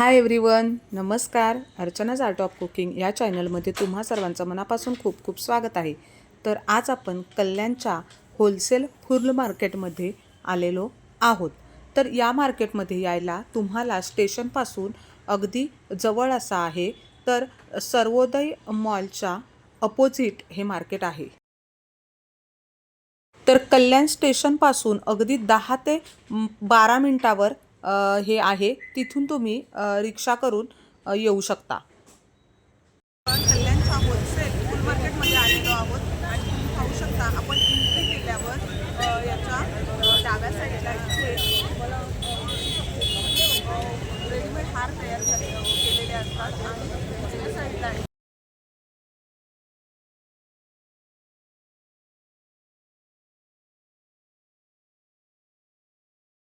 Hi everyone नमस्कार. अर्चनाज art of cooking या चॅनलमध्ये तुम्हा सर्वांचं मनापासून खूप खूप स्वागत आहे. तर आज आपण कल्याणच्या होलसेल फुल मार्केटमध्ये आलेलो आहोत. तर या मार्केटमध्ये यायला तुम्हाला स्टेशनपासून अगदी जवळ असा आहे. तर सर्वोदय मॉलच्या अपोजिट हे मार्केट आहे. तर कल्याण स्टेशनपासून अगदी दहा ते बारा मिनटावर हे आहे. तिथून तुम्ही रिक्षा करून येऊ शकता. कल्याणच्या सेल फुल मार्केटमध्ये आलेलो आहोत आणि तुम्ही पाहू शकता आपण एंट्री केल्यावर याच्या डाव्या साईडला इथे रेडीमेड हार तयार झाले केलेले असतात. आणि साईडला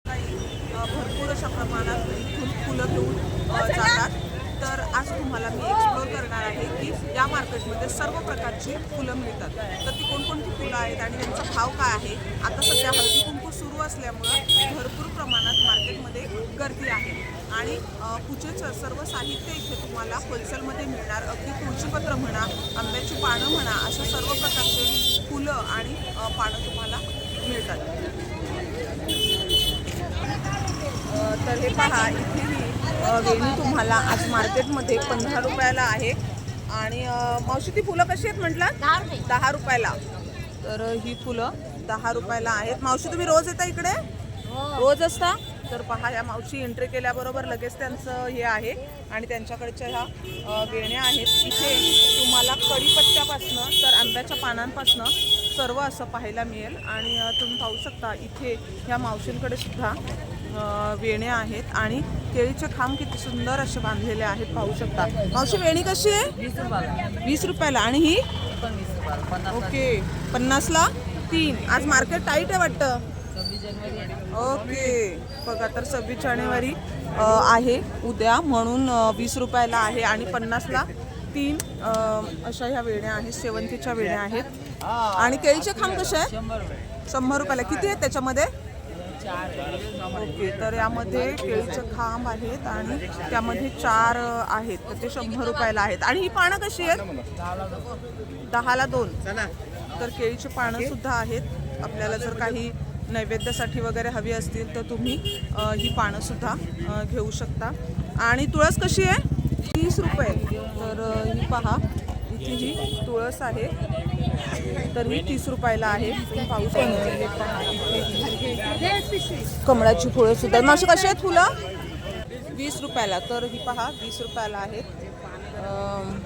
काही अ, भरपूर अशा प्रमाणात इथून फुलं घेऊन अ, जातात तर आज तुम्हाला मी एक्सप्लोर करणार आहे की या मार्केटमध्ये सर्व प्रकारची फुलं मिळतात तर ती कोणकोणती फुलं आहेत आणि त्यांचा भाव काय आहे आता सध्या हळदी कुंकू सुरू असल्यामुळं भरपूर प्रमाणात मार्केटमध्ये गर्दी आहे आणि अ, पूजेचं सर्व साहित्य इथे तुम्हाला होलसेलमध्ये मिळणार अगदी तुळशीपत्र म्हणा आंब्याची पानं म्हणा अशा सर्व प्रकारचे फुलं आणि अ, पानं तुम्हाला मिळतात अ, तर हे पहा इथे ही वेणी तुम्हाला आज मार्केटमध्ये पंधरा रुपयाला आहे. आणि मावशी ती फुलं कशी आहेत म्हटलं दहा रुपयाला. तर ही फुलं दहा रुपयाला आहेत. मावशी तुम्ही रोज येता इकडे? रोज असता? तर पहा या मावशी एंट्री केल्याबरोबर लगेच त्यांचं हे आहे. आणि त्यांच्याकडच्या ह्या वेण्या आहेत. इथे तुम्हाला कढीपत्त्यापासनं तर आंब्याच्या पानांपासनं सर्व असं पाहायला मिळेल. आणि तुम्ही पाहू शकता इथे ह्या मावशींकडे सुद्धा वेण्या आहेत. आणि केळीचे खांब किती सुंदर असे बांधलेले आहेत पाहू शकता. मावशी वेणी कशी आहे? वीस रुपयाला. आणि ही? ओके. पन्नासला? तीन. आज मार्केट टाईट आहे वाटतं? ओके. बघा तर सव्वीस जानेवारी आहे उद्या. म्हणून वीस रुपयाला आहे आणि पन्नासला तीन अशा ह्या वेण्या आहेत. शेवंतीच्या वेण्या आहेत. आणि केळीचे खांब कसे? आहेत शंभर रुपये. शंभर रुपयाला. किती आहेत त्याच्यामध्ये? चार ओके तर यामध्ये केळीचे खांब आहेत आणि त्यामध्ये चार आहेत. तर ते शंभर रुपयाला आहेत. आणि ही पानं कशी आहेत? दहाला दोन. तर केळीची पानं सुद्धा आहेत. आपल्याला जर काही नैवेद्यासाठी वगैरे हवी असतील तर तुम्ही ही पानं सुद्धा घेऊ शकता. आणि तुळस कशी आहे? तीस रुपये. तर ही पहा. इथे ही तुळस आहे तर ही तीस रुपयाला आहे. पाऊस पाहू कमळाची फुलं सुद्धा. मावशी कशी आहेत फुलं? वीस रुपयाला. तर ही पहा वीस रुपयाला आहेत. अम,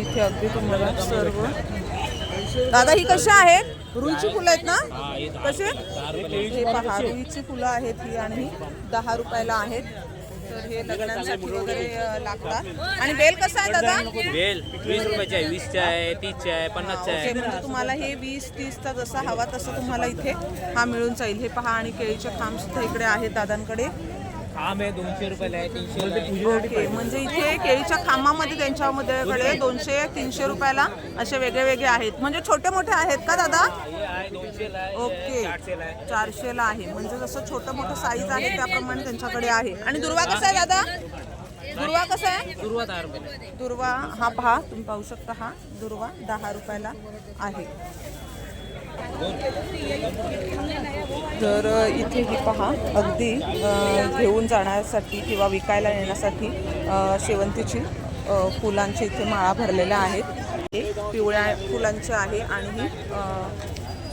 इथे अगदी तुम्हाला सर्व. दादा ही कशा आहेत? रुईची फुलं आहेत ना? कसे हे पहा रुईची फुलं आहेत ही आणि ही दहा रुपयाला आहेत. तर हे लग्नांसाठी वगैरे लागतात. आणि बेल कसं आहे दादा? बेल वीस रुपयाचे आहे वीसचे आहे तीसचे आहे पन्नासचे ओके आहे. म्हणजे तुम्हाला हे वीस तीसचा जसा हवा तसं तुम्हाला इथे हा मिळून जाईल. हे पहा आणि केळीचे खांब सुद्धा इकडे आहेत दादांकडे. आम आहे दोनशे रुपयाला आहे तीनशे ओके म्हणजे इथे केळीच्या खांबामध्ये त्यांच्यामध्ये कडे दोनशे. तीनशे रुपयाला असे वेगळे वेगळे आहेत. म्हणजे छोटे मोठे आहेत का दादा? ओके. चारशेला आहे. चारशेला आहे. म्हणजे जसं छोटं मोठं साईज आहे त्याप्रमाणे त्यांच्याकडे आहे. आणि दुर्वा कसा आहे दादा? दुर्वा कसा आहे? सुरुवात दहा रुपये दुर्वा हा पहा तुम्ही पाहू शकता हा. दुर्वा दहा रुपयाला आहे. तर इथे ही पहा अगदी घेऊन जाण्यासाठी किंवा विकायला नेण्यासाठी शेवंतीची फुलांची इथे माळा भरलेल्या आहेत. हे पिवळ्या फुलांचे आहे आणि ही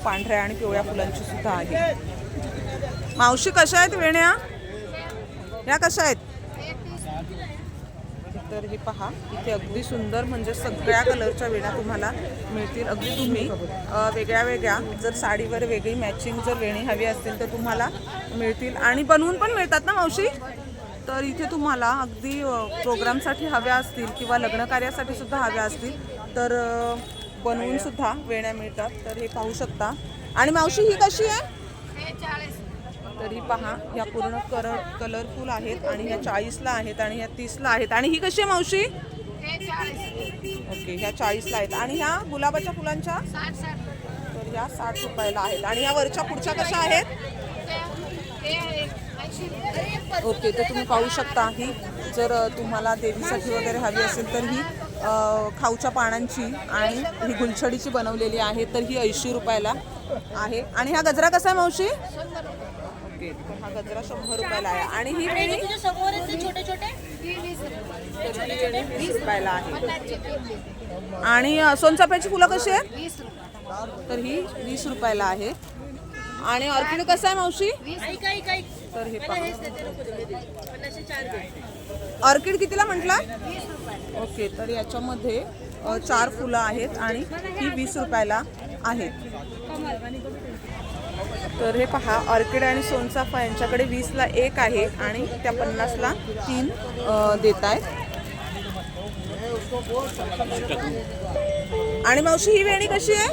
पांढऱ्या आणि पिवळ्या फुलांची सुद्धा आहे. मावशी कशा आहेत वेण्या? या कशा आहेत? तर हे पहा. इथे अगदी सुंदर म्हणजे सगळ्या कलरच्या वेण्या तुम्हाला मिळतील. अगदी तुम्ही वेगळ्या वेगळ्या जर साडीवर वेगळी मॅचिंग जर वेणी हवी असतील तर तुम्हाला मिळतील. आणि बनवून पण मिळतात ना मावशी? तर इथे तुम्हाला अगदी प्रोग्रामसाठी हव्या असतील किंवा लग्नकार्यासाठी सुद्धा हव्या असतील तर बनवून सुद्धा वेण्या मिळतात. तर हे पाहू शकता. आणि मावशी ही कशी आहे? तरी पहा ह्या पूर्ण कर कलरफुल आहेत आणि ह्या चाळीसला आहेत आणि ह्या तीसला आहेत. आणि ही कशी आहे मावशी? ओके ह्या चाळीसला आहेत. आणि ह्या गुलाबाच्या फुलांच्या? तर ह्या साठ रुपयाला आहेत. आणि ह्या वरच्या पुढच्या कशा आहेत? ओके तर तुम्ही पाहू शकता ही. जर तुम्हाला देवीसाठी वगैरे हवी असेल तर ही खाऊच्या पानांची आणि ही गुलछडीची बनवलेली आहे. तर ही ऐंशी रुपयाला आहे. आणि हा गजरा कसा आहे मावशी? ओके. तर हा गजरा शंभर रुपयाला आहे. आणि ही वेणी छोटे छोटे? वीस रुपयाला आहे. आणि सोनचाफ्याची फुलं कशी आहेत? तर ही वीस रुपयाला आहे. आणि ऑर्किड कसं आहे मावशी? तर हे. ऑर्किड कितीला म्हटला? ओके तर याच्यामध्ये चार फुलं आहेत आणि ही वीस रुपयाला आहेत. तर हे पहा ऑर्किड आणि सोनचाफा यांच्याकडे वीसला एक आहे आणि त्या पन्नासला तीन देत आहेत. आणि मावशी ही वेणी कशी आहे?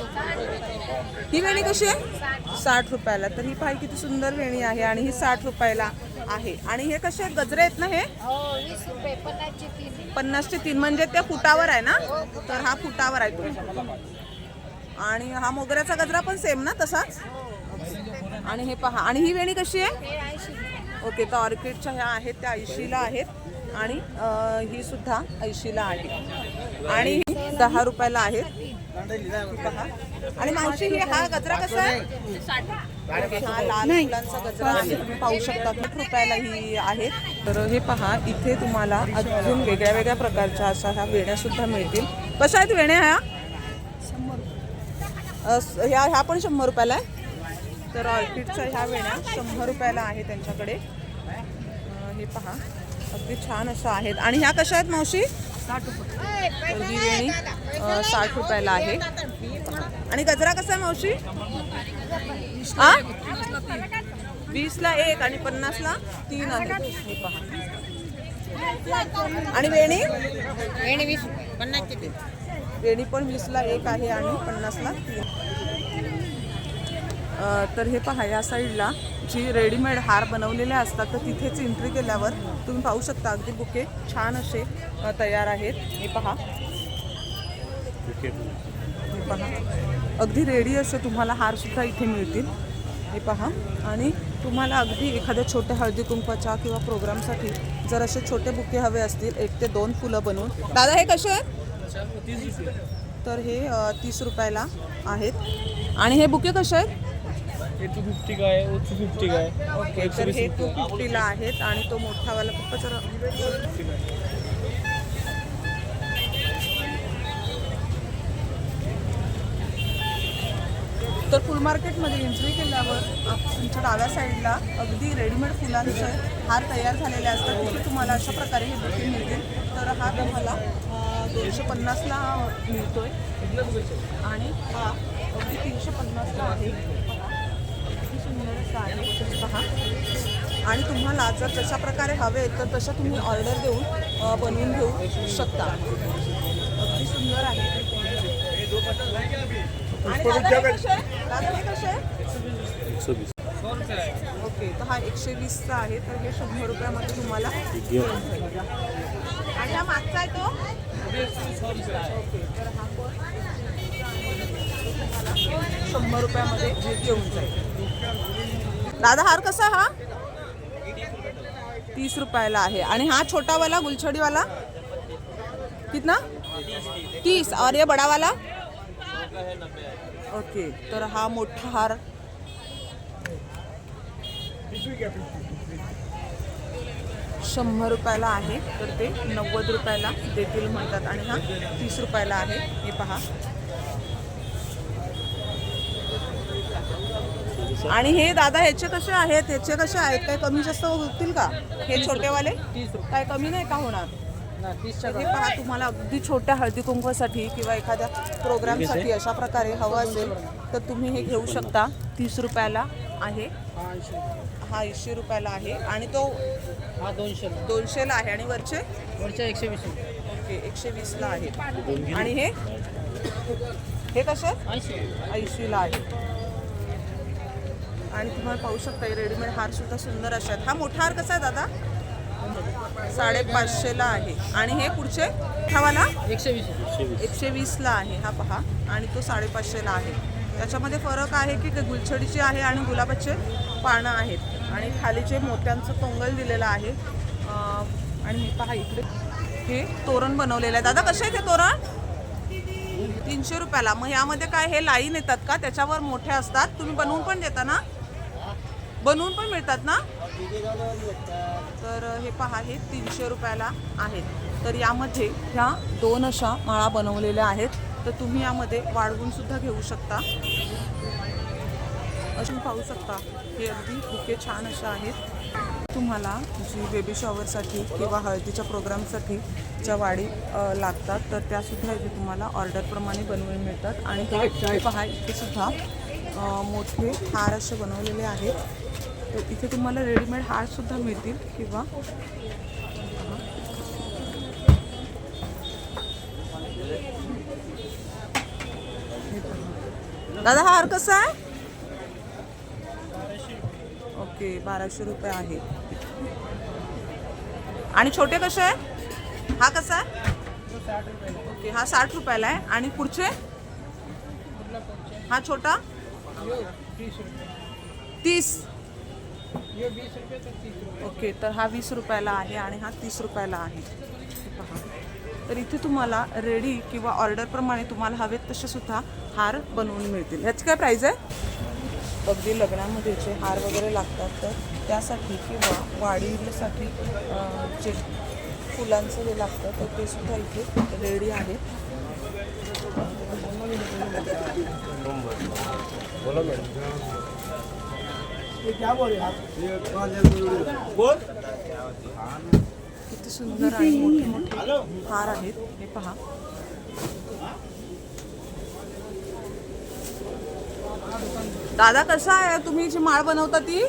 ही वेणी कशी आहे? साठ रुपयाला. तर ही पाही किती सुंदर वेणी आहे आणि ही साठ रुपयाला आहे. आणि हे कसे गजरे आहेत ना हे? पन्नासचे तीन. म्हणजे त्या फुटावर आहे ना? तर हा फुटावर आहे आणि हा मोगऱ्याचा गजरा पण सेम ना तसाच? आणि हे पहा आणि ही वेणी कशी आहे? ओके तर ऑर्किडच्या ह्या आहेत त्या ऐंशीला आहेत. आणि ही सुद्धा ऐंशीला आहे. आणि दहा रुपयाला आहेत. पहा. आणि मावशी हे हा गजरा कसा आहे? हा लाल फुलांचा गजरा आहे. तुम्ही पाहू शकता साठ रुपयाला ही आहे. तर हे पहा इथे तुम्हाला अजून वेगळ्या वेगळ्या प्रकारच्या अशा ह्या वेण्या सुद्धा मिळतील. कशा आहेत वेण्या ह्या? ह्या ह्या पण शंभर रुपयाला आहे. तर ऑर्किडच्या ह्या वेण्या शंभर रुपयाला आहे त्यांच्याकडे. हे पहा. अगदी छान अशा आहेत. आणि ह्या कशा आहेत मावशी? साठ रुपये ही वेणी साठ रुपयाला आहे. आणि गजरा कसा आहे मावशी? आ? वीसला एक आणि पन्नासला तीन आहे. हे पहा. आणि वेणी? वेणी वीस दे. वेणी पण वीसला एक आहे आणि पन्नासला तीन. तर हे पहा या साईडला जी रेडीमेड हार बनवलेले असतात तर तिथेच एंट्री केल्यावर तुम्ही पाहू शकता अगदी बुके छान असे तयार आहेत. हे पहा. हे पहा. अगदी रेडी असे तुम्हाला हारसुद्धा इथे मिळतील. हे पहा. आणि तुम्हाला अगदी एखाद्या छोट्या हळदी कुंकवाच्या किंवा प्रोग्रामसाठी जर असे छोटे बुके हवे असतील एक ते दोन फुलं बनवून. दादा हे कसे आहेत? तर हे तीस रुपयाला आहेत. आणि हे बुके कसे आहेत? हे टू फिफ्टी का आहे वो टू फिफ्टी का आहे ओके तर हे टू फिफ्टीला आहेत आणि तो मोठावाला पप्पा जरा तर फुल मार्केटमध्ये एंट्री केल्यावर तुमच्या डाव्या साईडला अगदी रेडीमेड फुलांचे हार तयार झालेले असतात. तिथे तुम्हाला अशा प्रकारे हे बुके मिळतील. तर हा तुम्हाला दोनशे पन्नासला मिळतोय. आणि हा अगदी तीनशे पन्नासला आहे. आहे तुम्ही पहा आणि तुम्हाला जर जशा प्रकारे हवे तर तशा तुम्ही ऑर्डर देऊन बनवून घेऊ शकता. अगदी सुंदर आहे. आणि दादा हे कसे दादा हे कसे ओके तर हा एकशे वीसचा आहे तर हे शंभर रुपयामध्ये तुम्हाला आणि हा मागचा आहे तो? ओके तर हा शंभर रुपयामध्ये घेऊन जाईल. दादा हार कसा हा? तीस रुपयाला आहे. आणि हा छोटावाला गुलछडीवाला? कितना? तीस. और ये ओके तर हा मोठा हार. शंभर रुपयाला आहे तर ते नव्वद रुपयाला देतील म्हणतात. आणि हा तीस रुपयाला आहे. हे पहा. आणि हे दादा ह्याचे कसे आहेत? ह्याचे कसे आहेत? काय कमी जास्त होतील का? हे छोटेवाले? काय कमी नाही का होणार? हे पहा तुम्हाला अगदी छोट्या हळदी कुंकवासाठी किंवा एखाद्या प्रोग्रामसाठी अशा प्रकारे हवं असेल तर तुम्ही हे घेऊ शकता. तीस रुपयाला आहे. हा ऐंशी रुपयाला आहे. आणि तो हा दोनशे दोनशेला आहे. आणि वरचे? वरच्या एकशे वीस. ओके एकशे वीसला आहे. आणि हे? हे कसे? ऐंशीला आहे. आणि तुम्हाला पाहू शकता रेडीमेड हार सुद्धा सुंदर असे आहेत. हा मोठा हार कसा आहे दादा? साडेपाचशेला आहे. आणि हे पुढचे? ठेवाला एकशे वीस एकशे वीसला आहे. हा पहा. आणि तो साडेपाचशेला आहे. त्याच्यामध्ये फरक आहे की ते गुलछडीचे आहे आणि गुलाबाचे पानं आहेत. आणि खाली जे मोत्यांचं तोंगल दिलेलं आहे आणि हे पहा इकडे. हे तोरण बनवलेलं आहे. दादा कसे आहे ते तोरण? तीनशे रुपयाला. मग यामध्ये काय हे लाईन येतात का? त्याच्यावर मोठे असतात. तुम्ही बनवून पण देता ना? बनवून पण मिळतात ना? तर हे पहा हे तीनशे रुपयाला आहेत. तर यामध्ये ह्या दोन अशा माळा बनवलेल्या आहेत. तर तुम्ही यामध्ये वाढवून सुद्धा घेऊ शकता. अशी पाहू शकता हे अगदी बुके छान अशा आहेत. तुम्हाला जी बेबी शॉवरसाठी किंवा हळदीच्या प्रोग्रामसाठी ज्या वाडी लागतात तर त्यासुद्धा इथे तुम्हाला ऑर्डरप्रमाणे बनवून मिळतात. आणि हे पहा इथे सुद्धा मोठे हार असे बनवलेले आहेत. तर इथे तुम्हाला रेडीमेड हारसुद्धा मिळतील किंवा दादा हार कसा आहे? ओके बाराशे रुपये आहे. आणि छोटे कसे आहे हा कसा आहे? ओके हा साठ रुपयाला आहे. आणि पुढचे? हा छोटा? तीस. ओके तर हा वीस रुपयाला आहे आणि हा तीस रुपयाला आहे. पहा. तर इथे तुम्हाला रेडी किंवा ऑर्डरप्रमाणे तुम्हाला हवेत तसे सुद्धा हार बनवून मिळतील. ह्याची काय प्राईज आहे? अगदी लग्नामध्ये जे हार वगैरे लागतात तर त्यासाठी किंवा वाढीसाठी जे फुलांचं जे लागतं तर ते सुद्धा इथे रेडी आहे. किती सुंदर आणि मोठे मोठे हार आहेत. हे पहा. दादा कसा आहे? तुम्ही जी माळ बनवता ती?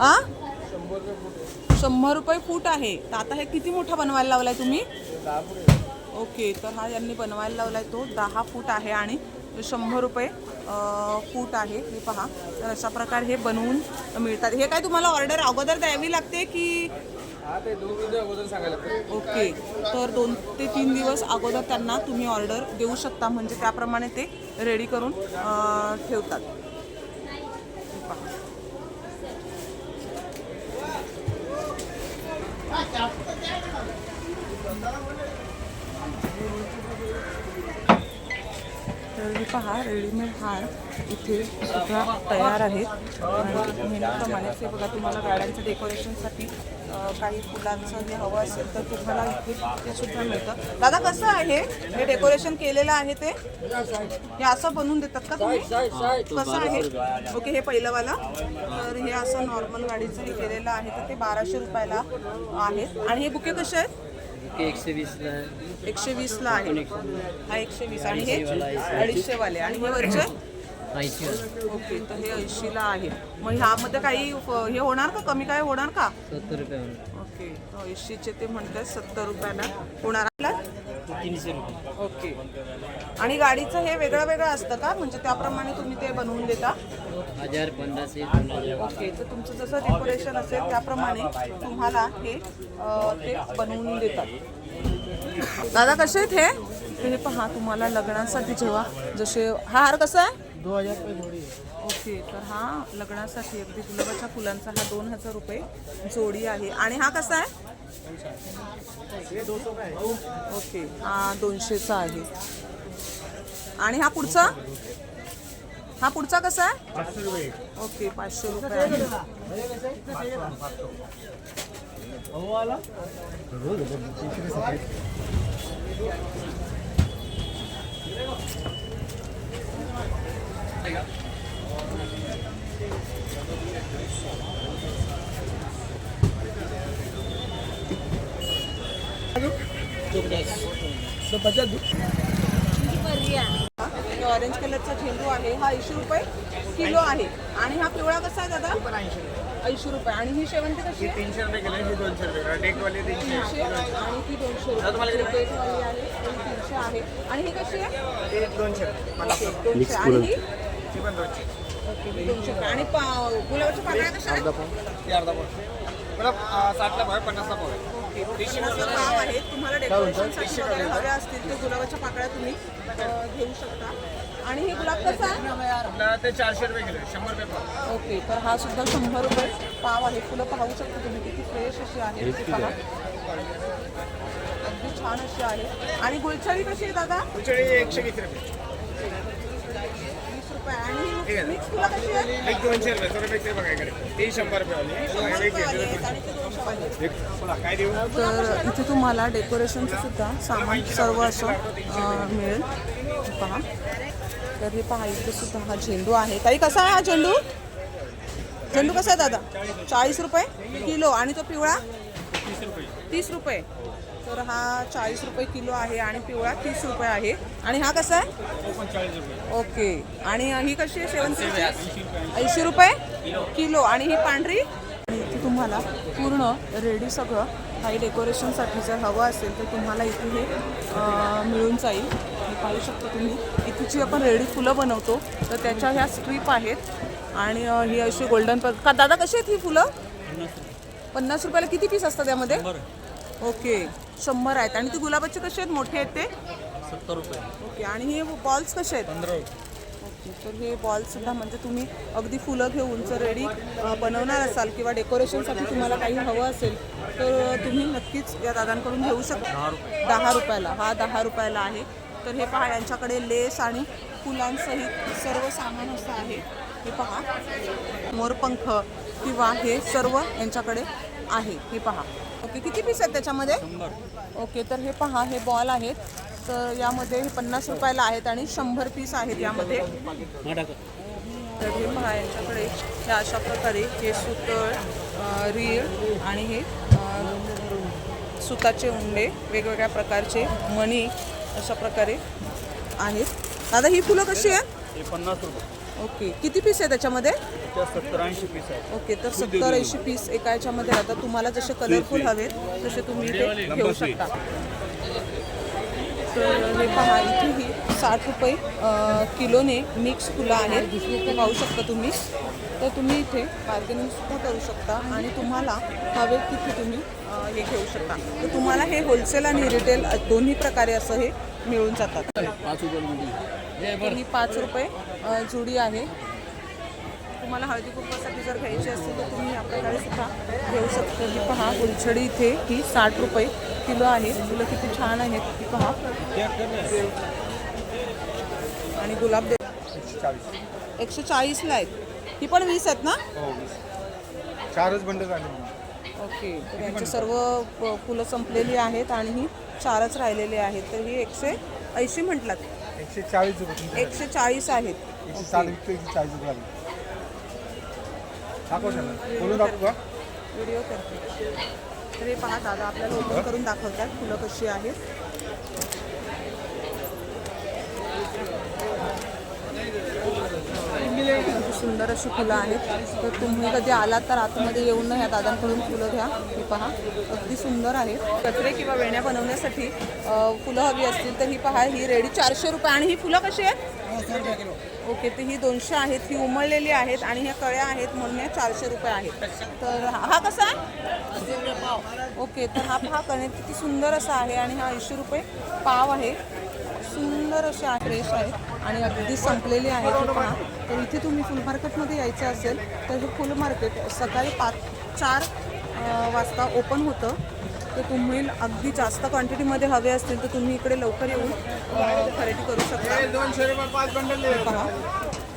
आ? शंभर रुपये फूट आहे. तर आता हे किती मोठा बनवायला लावलाय तुम्ही? ओके तर हा यांनी बनवायला लावलाय तो दहा फूट आहे आणि शंभर रुपये फूट आहे हे पहा. तर अशा प्रकारे हे बनवून मिळतात. हे काय तुम्हाला ऑर्डर अगोदर द्यावी लागते की? ओके. तर दोन ते तीन दिवस अगोदर त्यांना तुम्ही ऑर्डर देऊ शकता. म्हणजे त्याप्रमाणे ते रेडी करून ठेवतात. पहा. तर पहा रेडीमेड हार इथे सुद्धा तयार आहेत. नेहमीप्रमाणेच हे बघा तुम्हाला गाड्यांच्या डेकोरेशनसाठी काही फुलांचं जे हवं असेल तर तुम्हाला इथे ते सुद्धा मिळतं. दादा कसं आहे? हे डेकोरेशन केलेलं आहे ते? हे असं बनवून देतात का तुम्ही? कसं आहे? ओके हे पहिलंवाला. तर हे असं नॉर्मल गाडीचं हे केलेलं आहे तर ते बाराशे रुपयाला आहेत. आणि हे बुके कसे आहेत? एकशे वीसला एकशे वीसला आहे हा एकशे वीस. आणि हे अडीचशे वाले आणि हे वरचे ऐंशी ओके तर हे ऐंशीला आहे. मग ह्यामध्ये काही हे होणार का? कमी काय होणार का? सत्तर रुपये ओके. ऐंशीचे ते म्हणतात सत्तर रुपयाला होणार तीनशे रुपये. ओके. आणि गाडीचं हे वेगळं वेगळं असतं का? म्हणजे त्याप्रमाणे तुम्ही ते बनवून देता? हजार पंधराशे ओके. तर तुमचं जसं डेकोरेशन असेल त्याप्रमाणे तुम्हाला हे अ, ते बनवून देतात. दादा कसे आहेत हे? हे पहा तुम्हाला लग्नासाठी जेव्हा जसे हा हार कसा आहे? दो हजार रुपये जोड़ी ओके तर हा लग्नासाठी अगदी गुलाबाच्या फुलांचा हा दोन हजार रुपये जोडी आहे. आणि हा कसा आहे? ओके हा दोनशेचा आहे. आणि हा पुढचा? हा पुढचा कसा आहे? ओके पाचशे रुपये आहे. ऑरेंज कलरचा झेंडू आहे. हा ऐंशी रुपये किलो आहे. आणि हा पिवळा कसा आहे दादा? ऐंशी रुपये. आणि ही शेवंती कशी आहे? तीनशे रुपये किलो है दोनशे रुपये तीनशे. आणि ती दोनशे रुपये. डेटवाली आहे आणि तीनशे आहे. आणि ही कशी आहे? दोनशे. दोनशे. आणि ही? ओके दोनशे रुपये आणि पा- गुलाबाच्या पाकळ्या कशा आहेत? ते अर्धा पाव मला अं, साठला पाव आहे पन्नासला पाव आहे. ओके पन्नासला पाव आहेत. तुम्हाला डेकोरेशनसाठी वगैरे हव्या असतील तर गुलाबाच्या पाकळ्या तुम्ही अं, घेऊ शकता. आणि हे गुलाब कसं आहे? आपल्याला ते चारशे रुपये किलो आहे, शंभर रुपये पाव. ओके तर हा सुद्धा शंभर रुपये पाव आहे. फुलं पाहू शकता तुम्ही किती फ्रेश अशी आहे ती पहा. अगदी छान अशी आहे. आणि गुलछडी कशी आहे दादा? तुमच्याकडे एकशे वीस रुपये. रुपये आणि मिक्स फुलं कशी आहे एक दोनशे रुपये थोडं पैसे बघा इकडे ते शंभर रुपये शंभर एक रुपये आले आहेत आणि ते दोनशे आहेत. तर काय देऊ तर इथे तुम्हाला डेकोरेशनचं सुद्धा सामान सर्व असं अं, मिळेल. पहा. तर हे पहा इथे सुद्धा हा झेंडू आहे. ताई कसा आहे हा झेंडू? झेंडू कसा आहे दादा? चाळीस रुपये किलो. आणि तो पिवळा? तीस रुपये. तर हा चाळीस रुपये किलो आहे आणि पिवळा तीस रुपये आहे. आणि हा कसा आहे? ओके. आणि ही कशी आहे? शेवंतीची ऐंशी रुपये. किलो. आणि ही पांढरी? आणि इथे तुम्हाला पूर्ण रेडी सगळं. काही डेकोरेशनसाठी जर हवं असेल तर तुम्हाला इथे हे मिळून जाईल. पाहू शकता तुम्ही. इथे जी आपण रेडी फुलं बनवतो. तर त्याच्या ह्या स्ट्रीप आहेत. आणि ही अशी गोल्डन पर का दादा कशी आहेत ही फुलं? पन्नास रुपयाला किती पीस असतात त्यामध्ये ओके. शंभर आहेत. आणि ती गुलाबाचे कसे आहेत? मोठे आहेत ते? सत्तर रुपये. ओके. आणि हे बॉल्स कसे आहेत? ओके. तर हे बॉल सुद्धा म्हणजे तुम्ही अगदी फुलं घेऊन जर रेडी बनवणार असाल किंवा डेकोरेशनसाठी तुम्हाला काही हवं असेल तर तुम्ही नक्कीच या दादांकडून घेऊ शकता. दहा रुपयाला. हा दहा रुपयाला आहे. तर हे पहा यांच्याकडे लेस आणि फुलांसहित सर्व सामान असं आहे. हे पहा. मोरपंख किंवा हे सर्व यांच्याकडे आहे. हे पहा. ओके किती पीस आहेत त्याच्यामध्ये? ओके तर हे पहा हे बॉल आहेत. तर यामध्ये हे पन्नास रुपयाला आहेत आणि शंभर पीस आहेत यामध्ये. तर हे पहा यांच्याकडे हे अशा प्रकारे हे सुतळ रीळ आणि हे सुताचे उंडे वेगवेगळ्या प्रकारचे मणी अशा प्रकारे आहेत. दादा ही फुलं कशी आहेत? हे पन्नास रुपये. ओके. किती पीस आहे त्याच्यामध्ये? त्या सत्तर ऐंशी पीस आहे ओके तर सत्तर ऐंशी पीस एका याच्यामध्ये. राहतात तुम्हाला जसे कलरफुल हवेत तसे तुम्ही इथे घेऊ शकता. तर हे पहा इथे ही साठ रुपये किलोने मिक्स फुलं आहेत. ते पाहू शकता तुम्ही. तर तुम्ही इथे बार्गेनिंग सुद्धा करू शकता आणि तुम्हाला हवे तिथे तुम्ही हे घेऊ शकता. तर तुम्हाला हे होलसेल आणि रिटेल दोन्ही प्रकारे असं हे मिळून जातात. तर ही पाच रुपये जुडी आहे. तुम्हाला हळदी कुंकवासाठी जर घ्यायची असेल तर तुम्ही प्रकारे सुद्धा घेऊ शकता. ही पहा गुलछडी इथे ही साठ रुपये किलो आहे. फुलं किती छान आहेत ती पहा. आणि गुलाब दे चाळीस एकशे चाळीसला आहेत. ही पण वीस आहेत ना? हो चारच बंड झाले ओके. यांची सर्व फुलं संपलेली आहेत आणि ही चारच राहिलेली आहेत. तर ही एकशे ऐंशी म्हटलात. एकशे चाळीस रुपये एकशे चाळीस आहेत. एकशे साठ विकतो एकशे चाळीस रुपये आले दाखव त्यांना बोलून दाखवू का? व्हिडिओ करते. तर हे पहा दादा आपल्याला ओपन करून दाखवतात फुलं कशी आहेत किती सुंदर अशी फुलं आहेत. तर तुम्ही कधी आलात तर आतमध्ये येऊन ह्या दादांकडून फुलं घ्या. ही पहा. अगदी सुंदर आहे. कचरे किंवा वेण्या बनवण्यासाठी फुलं हवी असतील तर ही पहा. ही रेडी चारशे रुपये. आणि ही फुलं कशी आहेत? ओके. तर ही दोनशे आहेत. ही उमळलेली आहेत आणि ह्या कळ्या आहेत म्हणून ह्या चारशे रुपये आहेत. तर हा कसा आहे? ओके. तर हा पहा. कणे किती सुंदर असा आहे आणि हा ऐंशी रुपये पाव आहे. सुंदर असे आहे. फ्रेश आहेत आणि अगदी संपलेले आहेत. पहा. तर इथे तुम्ही फुल मार्केटमध्ये यायचं असेल तर हे फुल मार्केट सकाळी पाच चार वाजता ओपन होतं. तर तुम्ही अगदी जास्त क्वांटिटीमध्ये हवे असतील तर तुम्ही इकडे लवकर येऊन खरेदी करू शकता. पहा.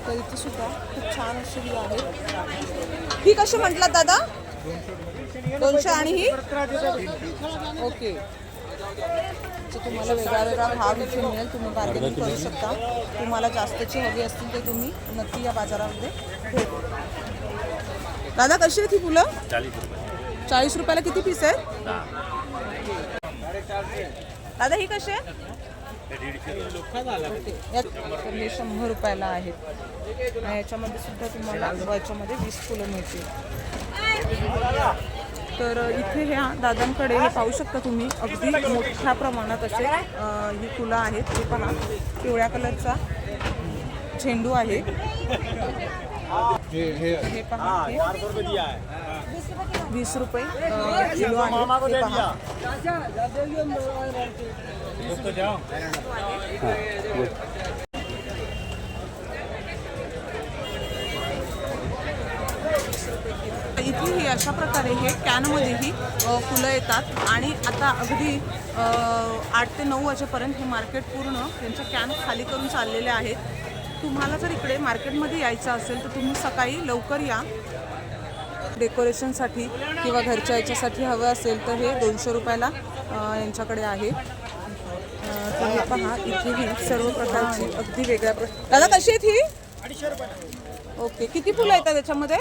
तर इथे सुद्धा खूप छान अशी ही आहे. ही कशी म्हटलात दादा? दोनशे आणि ही? ओके. तर तुम्हाला वेगळा वेगळा भाव इथे मिळेल तुम्ही बार्गेनिंग करू शकता. तुम्हाला जास्तची हवी असतील तर तुम्ही नक्की या बाजारामध्ये भेट. दादा कशी आहेत ही फुलं? चाळीस रुपयाला किती पीस आहेत? दादा ही कशी आहे. यात हे शंभर रुपयाला आहेत. आणि याच्यामध्ये सुद्धा तुम्हाला याच्यामध्ये वीस फुलं मिळतील. तर इथे ह्या दादांकडे हे पाहू शकता तुम्ही अगदी मोठ्या प्रमाणात असे ही फुलं आहेत हे पहा पिवळ्या कलरचा झेंडू आहे हे पहा हे वीस रुपये किलो आहे हे पहा इथे ही अशा प्रकारे हे कॅनमध्येही फुलं येतात. आणि आता अगदी आठ ते नऊ वाजेपर्यंत हे मार्केट पूर्ण त्यांचे कॅन खाली करून चाललेले आहेत. तुम्हाला जर इकडे मार्केटमध्ये यायचं असेल तर तुम्ही सकाळी लवकर या. डेकोरेशनसाठी किंवा घरच्या याच्यासाठी हवं असेल तर हे दोनशे रुपयाला यांच्याकडे आहे. अ, तर हे पहा इथे ही सर्व प्रकारची अगदी वेगळ्या दादा कशी आहेत ही? ओके किती फुलं येतात त्याच्यामध्ये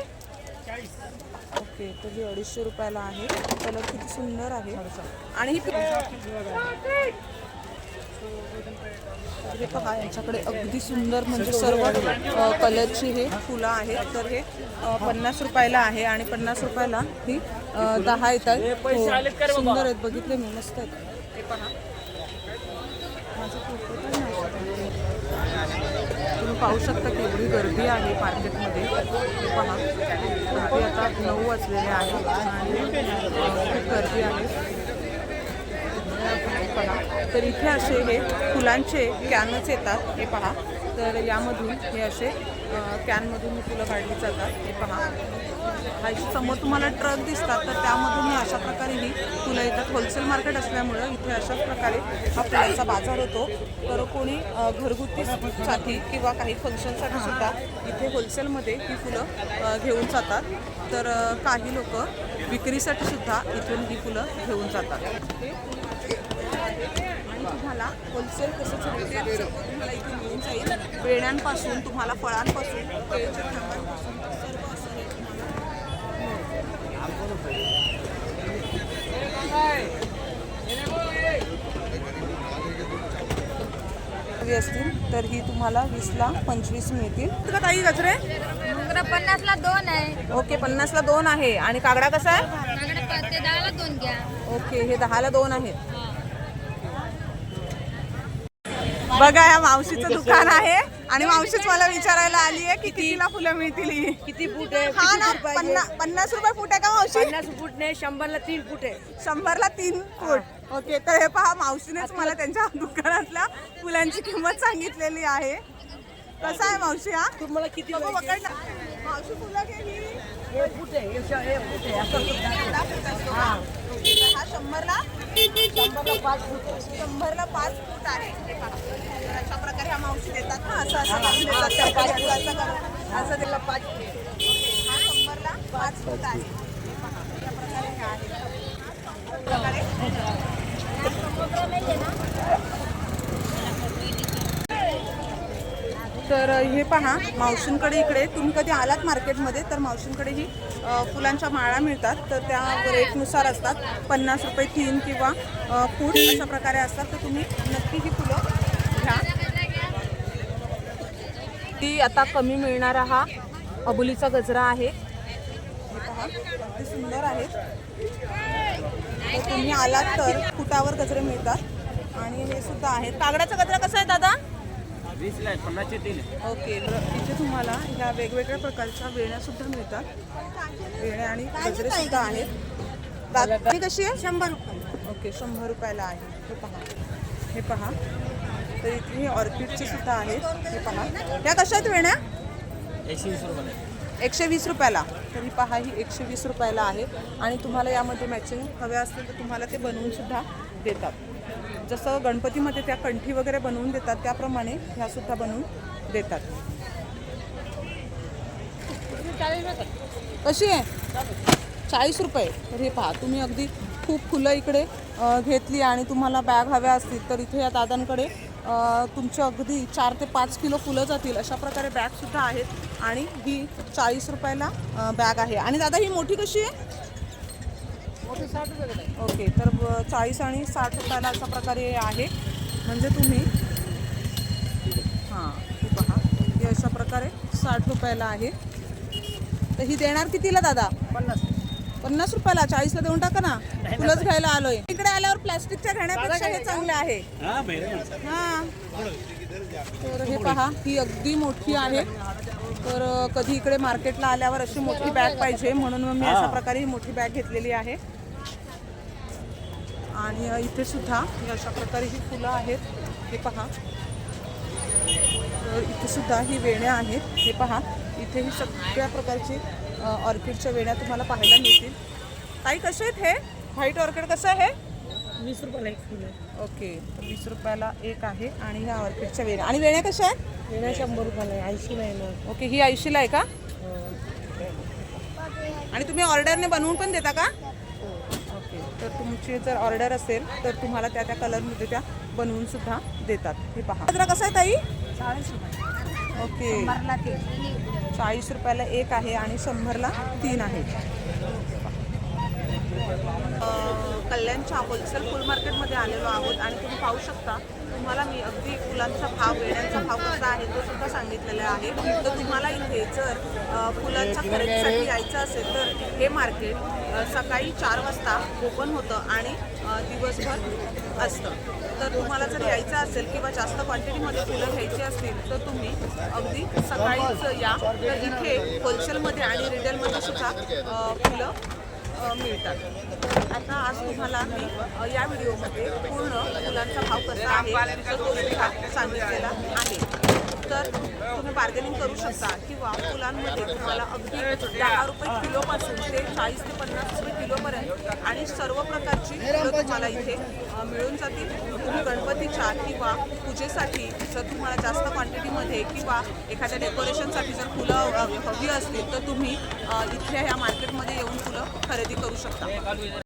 ओके तर ही अडीचशे रुपयाला आहे कलर किती सुंदर आहे. आणि ही हे पहा यांच्याकडे अगदी सुंदर म्हणजे सर्व कलरची हे फुलं आहेत. तर हे पन्नास रुपयाला आहे आणि पन्नास रुपयाला ही दहा येतात. हो, सुंदर आहेत. बघितले मी मस्त आहेत. पहा. माझं पाहू शकता की एवढी गर्दी आहे मार्केटमध्ये. पहा गर्दी आता नऊ वाजलेले आहे आणि खूप गर्दी आहे. पहा तर इथे असे हे फुलांचे कॅनच येतात. हे पहा. तर यामधून हे असे कॅनमधून फुलं काढली जातात. हे पहा. हा समोर तुम्हाला ट्रक दिसतात तर त्यामधून मी अशा प्रकारे ही फुलं येतात. होलसेल मार्केट असल्यामुळं इथे अशाच प्रकारे हा फुलांचा बाजार होतो. तर कोणी घरगुतीसाठी किंवा काही फंक्शनसाठी सुद्धा इथे होलसेलमध्ये ही फुलं घेऊन जातात. तर काही लोक विक्रीसाठी सुद्धा इथून ही फुलं घेऊन जातात. आणि तुम्हाला होलसेल तसंच रिटेल सगळं तुम्हाला इथे मिळून जाईल. वेण्यांपासून तुम्हाला फळांपासून केळीच्या खांबांपासून सर्व असं हे तुम्हाला असतील तर ही तुम्हाला वीसला पंचवीस मिळतील. तर ताई गजरे? मोगरा पन्नासला दोन आहे. ओके पन्नासला दोन आहे. आणि कागडा कसा आहे? दहाला दोन घ्या. ओके हे दहाला दोन आहेत. बघा या मावशीचं दुकान आहे? आणि मावशीच मला विचारायला आली आहे की कितीला फुलं मिळतील ही. किती फूट आहे? हा ना पन्ना पन्नास रुपये फूट आहे का मावशी? पन्नास फूट नाही शंभरला तीन फूट आहे. शंभरला तीन फूट. ओके तर हे पहा मावशीनेच मला त्यांच्या दुकानातल्या फुलांची किंमत सांगितलेली आहे. कसं आहे मावशी हा? तुम्हाला किती बघू पाहिजे? पकड ना. मावशी फुलं घे ही. फूट आहे हे श- हे फूट असं फूट हा शंभरला. शंभरला पाच फूट आहे. शंभरला पाच फूट आहे तर अशा प्रकारे ह्या मावशी देतात ना असं असं करून देतात त्या प्रकारे असं करून. असं दिलं पाच फूट हा शंभरला पाच फूट आहे हे पहा. अशा प्रकारे हे आहे. प्रकारे तर हे पहा मावशींकडे इकडे. तुम्ही कधी आलात मार्केटमध्ये तर मावशींकडे ही फुलांच्या माळा मिळतात. तर त्या रेटनुसार असतात. पन्नास रुपये तीन किंवा फूट अशा प्रकारे असतात. तर तुम्ही नक्की ही फुलं घ्या. ती आता कमी मिळणारा हा अबुलीचा गजरा आहे. हे पहा अगदी सुंदर आहे. तुम्ही आलात तर फुटावर गजरे मिळतात. आणि हे सुद्धा आहेत कागडाचा गजरा कसा आहे दादा? वीसला आहे पन्नासचे तीन आहे ओके तर इथे तुम्हाला ह्या वेगवेगळ्या प्रकारच्या वेण्या सुद्धा मिळतात. वेण्या आणि गजरे सुद्धा आहेत. दादा ही कशी आहे? शंभर रुपये ओके शंभर रुपयाला आहे. हे पहा. हे पहा. तर इथे हे ऑर्किडचे सुद्धा आहेत. हे पहा. ह्या कशा आहेत वेण्या? एकशे वीस रुपये एकशे वीस रुपयाला. तर पहा ही एकशे वीस रुपयाला आहे. आणि तुम्हाला यामध्ये मॅचिंग हवे असतील तर तुम्हाला ते बनवून सुद्धा देतात. जसं गणपतीमध्ये त्या कंठी वगैरे बनवून देतात त्याप्रमाणे ह्या सुद्धा बनवून देतात. कशी आहे? चाळीस रुपये. तर हे पहा तुम्ही अगदी खूप फुलं इकडे घेतली आणि तुम्हाला बॅग हव्या असतील तर इथे या दादांकडे तुमचे अगदी चार ते पाच किलो फुलं जातील अशा प्रकारे बॅगसुद्धा आहेत आणि ही चाळीस रुपयाला बॅग आहे. आणि दादा ही मोठी कशी आहे? ओके तर चाळीस आणि साठ रुपयाला अशा प्रकारे आहे. म्हणजे तुम्ही हां ही पहा. ही अशा प्रकारे साठ रुपयाला आहे. तर ही देणार कितीला दादा? पन्नास. पन्नास रुपयाला? चाळीसला देऊन टाका ना. फुलंच घ्यायला आलोय. इकडे आल्यावर प्लास्टिकच्या घेण्यापेक्षा हे चांगले आहे. हा तर हे पहा ही अगदी मोठी आहे. तर कधी इकडे मार्केटला आल्यावर अशी मोठी बॅग पाहिजे. म्हणून मग मी अशा प्रकारे ही मोठी बॅग घेतलेली आहे. आणि इथे सुद्धा ही अशा प्रकारे ही फुलं आहेत. हे पहा. तर इथे सुद्धा ही वेण्या आहेत. हे पहा. इथे ही सगळ्या प्रकारची ऑर्किडच्या वेण्या तुम्हाला पाहायला मिळतील. ताई कसे आहेत हे? व्हाईट ऑर्किड कसं आहे? वीस रुपयाला एक फुल आहे. ओके. तर वीस रुपयाला एक आहे आणि ह्या ऑर्किडच्या वेण्या. आणि वेण्या कशा आहेत? येणार शंभर रुपयाला आहे. ऐंशी नाही ना ओके. ही ऐंशीला आहे का? आणि तुम्ही ऑर्डरने बनवून पण देता का? तर तुमची जर ऑर्डर असेल तर तुम्हाला त्या त्या कलरमध्ये त्या बनवून सुद्धा देतात. हे पहा. कसं आहे ताई? चाळीस रुपये. ओके. चाळीस रुपयाला एक आहे आणि शंभरला तीन आहे. कल्याणच्या होलसेल फुल मार्केटमध्ये आलेलो आहोत आणि तुम्ही पाहू शकता तुम्हाला मी अगदी फुलांचा भाव वेण्यांचा भाव कसा आहे तो सुद्धा सांगितलेला आहे. तर तुम्हाला इथे जर फुलांच्या खरेदीसाठी यायचं असेल तर हे मार्केट सकाळी चार वाजता ओपन होतं आणि दिवसभर असतं. तर तुम्हाला जर यायचं असेल किंवा जास्त क्वांटिटीमध्ये फुलं घ्यायची असतील तर तुम्ही अगदी सकाळीच या. तर इथे होलसेलमध्ये आणि रिटेलमध्ये सुद्धा फुलं मिळतात. आता आज तुम्हाला मी या व्हिडिओमध्ये पूर्ण फुलांचा भाव कसा आहे तो सांगितलेला आहे. तर तुम्ही बार्गेनिंग करू शकता. किंवा फुलांमध्ये तुम्हाला अगदी दहा रुपये किलोपासून ते चाळीस ते पन्नास रुपये किलोपर्यंत आणि सर्व प्रकारची फुलं तुम्हाला इथे मिळून जातील. तुम्ही गणपतीच्या किंवा पूजेसाठी जर तुम्हाला जास्त क्वांटिटीमध्ये किंवा एखाद्या डेकोरेशनसाठी जर फुलं हवी असतील तर तुम्ही इथल्या ह्या मार्केटमध्ये येऊन फुलं खरेदी करू शकता.